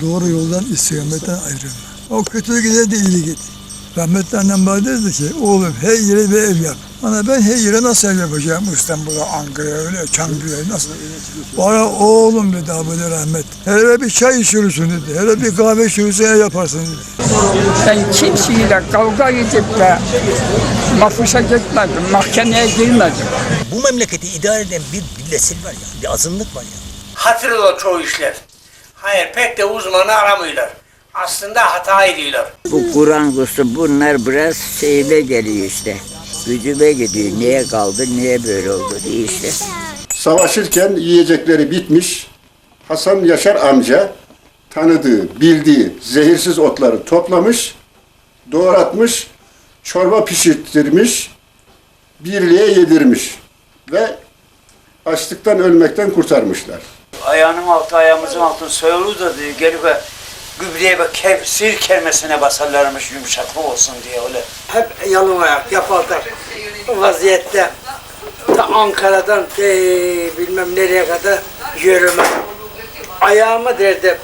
doğru yoldan istikametten ayrılma. O kötü gider de iyi git. Rahmetli annem bana derdi ki oğlum her yere bir ev yap. Ana ben her yere nasıl ev yapacağım İstanbul'a, Ankara'ya, öyle Çankırı'ya nasıl? Bana oğlum dedi abi rahmet. Hele bir çay içiyorsun dedi. Hele bir kahve içiyorsun ev yaparsın dedi. Ben kimseyle kavga edip de mafuşa gitmedim, mahkemeye girmedim. Bu memleketi idare eden bir, nesil var ya, bir azınlık var ya. hatırlıyor çoğu işler. Hayır pek de uzmanı aramıyorlar. Aslında hata ediyorlar. Bu Kur'an kursu bunlar biraz şeyle geliyor işte. Gücüme gidiyor. Niye kaldı, niye böyle oldu diye işte. Savaşırken yiyecekleri bitmiş. Hasan Yaşar amca tanıdığı, bildiği zehirsiz otları toplamış, doğratmış, çorba pişirttirmiş, birliğe yedirmiş ve açlıktan ölmekten kurtarmışlar. Ayağının altı ayağımızın altı soyulu da diye gelip gübreye ve kev, sir kermesine basarlarmış yumuşaklık olsun diye öyle. Hep yalın ayak yapaldak vaziyette. Ta Ankara'dan te, bilmem nereye kadar yürüme. Ayağımı derdi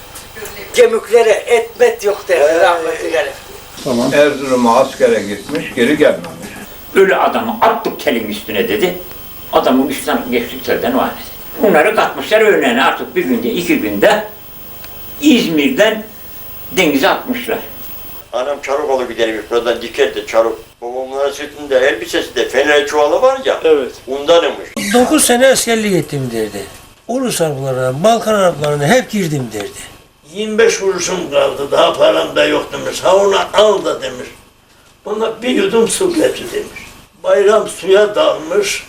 kemiklere etmet yok derdi rahmetlileri. Erzurum'a askere gitmiş, geri gelmemiş. Ölü adamı attık telin üstüne dedi. Adamın üstten geçtiklerden o hale dedi. Bunları katmışlar önlerine artık bir günde iki günde İzmir'den denize atmışlar. Anam Çarukalı gidermiş buradan dikerdi Çaruk. Babamın sırtında elbisesi de fener çuvalı var ya. Evet. Ondanmış. 9 sene askerlik ettim derdi. Ulus harplarına, Balkan harplarına hep girdim derdi. 25 kuruşum kaldı daha param da yok demiş. Ha onu al da demiş. Bana bir yudum su getir demiş. Bayram suya dalmış.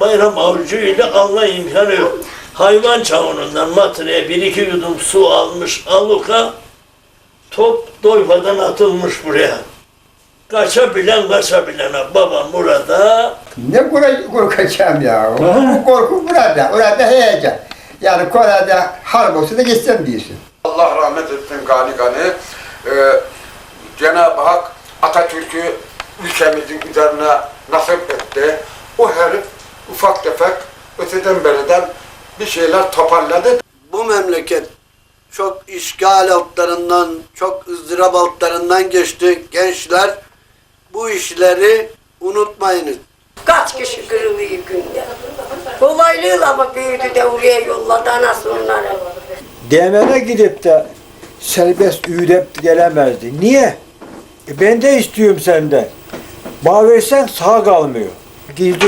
Bayram avucuyla alma imkanı yok. Hayvan çavunundan matreye bir iki yudum su almış aluka. Top doymadan atılmış buraya. Kaçabilen kaçabilene babam burada Ne korkacağım ya? Bu korku burada, orada heyecan. Yani Kore'de harp olsa da geçsem diyorsun. Allah rahmet etsin gani gani. Ee, Cenab-ı Hak Atatürk'ü ülkemizin üzerine nasip etti. O herif ufak tefek öteden beriden bir şeyler toparladı. Bu memleket çok işgal altlarından, çok ızdırap altlarından geçti. Gençler bu işleri unutmayınız. Kaç kişi kırılıyor günde. Kolaylığıyla mı büyüdü de oraya yolladı anası onları. Demene gidip de serbest üyüdep gelemezdi. Niye? E ben de istiyorum senden. Bana versen sağ kalmıyor. Gizli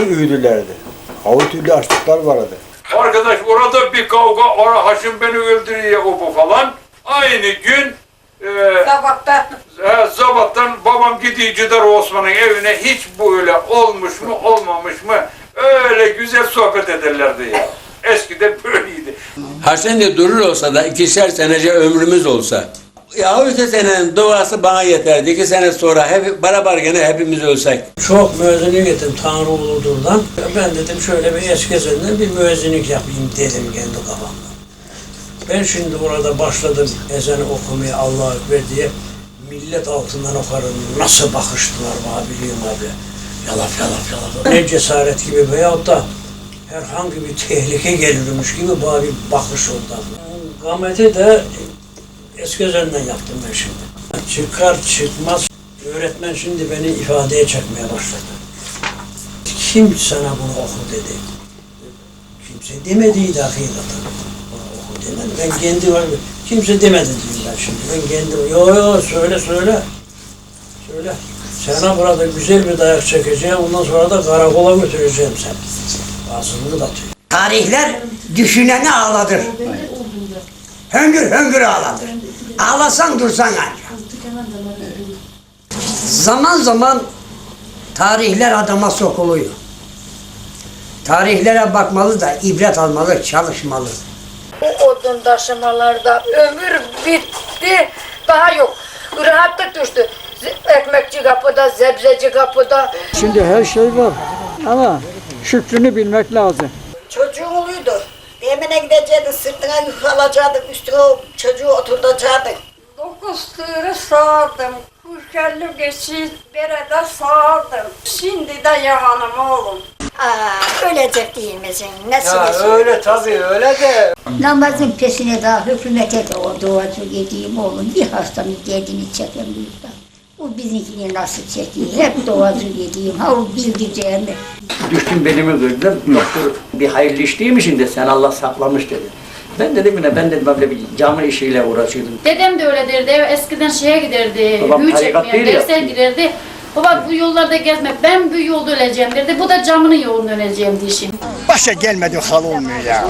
üydülerdi. Avutülü açlıklar vardı. Arkadaş orada bir kavga, ara Haşim beni öldürüyor o bu falan. Aynı gün e, Sabahta e, Zabat'tan babam gidiyor Cidar Osman'ın evine hiç böyle olmuş mu olmamış mı öyle güzel sohbet ederlerdi ya. Eskiden böyleydi. Her sene durur olsa da ikişer senece ömrümüz olsa. Ya iki senenin duası bana yeterdi. İki sene sonra hep beraber gene hepimiz ölsek. Çok müezzinlik ettim Tanrı Ulu'dur'dan. Ben dedim şöyle bir eskizenden bir müezzinlik yapayım dedim kendi kafamda. Ben şimdi orada başladım ezanı okumaya Allah Ekber diye. Millet altından okarım. Nasıl bakıştılar bana biliyorum abi. Yalap yalap yalap. Ne cesaret gibi veyahut da herhangi bir tehlike gelirmiş gibi bana bir bakış oldu. Gamete de eskizenden yaptım ben şimdi. Çıkar çıkmaz öğretmen şimdi beni ifadeye çekmeye başladı. Kim sana bunu oku dedi. Kimse demediydi hakikaten. Bunu oku demedi. Ben kendi var Kimse demedi diyeyim ben şimdi. Ben kendim. Yo yo söyle söyle. Söyle. Sana burada güzel bir dayak çekeceğim. Ondan sonra da karakola götüreceğim sen. Ağzını da atıyor. Tarihler düşüneni ağladır. Höngür höngür ağladır. Ağlasan dursan ancak. Zaman zaman tarihler adama sokuluyor. Tarihlere bakmalı da ibret almalı, çalışmalı. o odun taşımalarda ömür bitti. Daha yok. Rahatlık düştü. Ekmekçi kapıda, zebzeci kapıda. Şimdi her şey var ama şükrünü bilmek lazım. Emine gidecektin, sırtına yük alacaktın, üstüne çocuğu oturtacaktın. Dokuz tığırı sağdım. Kuş geçit berede sağdım. Şimdi de yamanım oğlum. Aa, ölecek değil misin? Nasıl Ya öyle tabii öyle de. Namazın pesine daha hükümete de o duacı yediğim oğlum bir hastanın derdini çekemiyor da. O bizimkini nasıl çekiyor? Hep duacı yediğim, ha o bildireceğimi. Düştüm belimi kırdım. Doktor bir hayırlı iş değil mi şimdi sen Allah saklamış dedi. Ben dedim yine ben dedim böyle bir cami işiyle uğraşıyordum. Dedem de öyle derdi. Eskiden şeye giderdi. Babam Büyü tarikat çekmeye, değil ya. derse giderdi. Baba bu yollarda gezme. Ben bu yolda öleceğim derdi. Bu da camının yolunda öleceğim diye şimdi. Başa gelmedi hal olmuyor ya.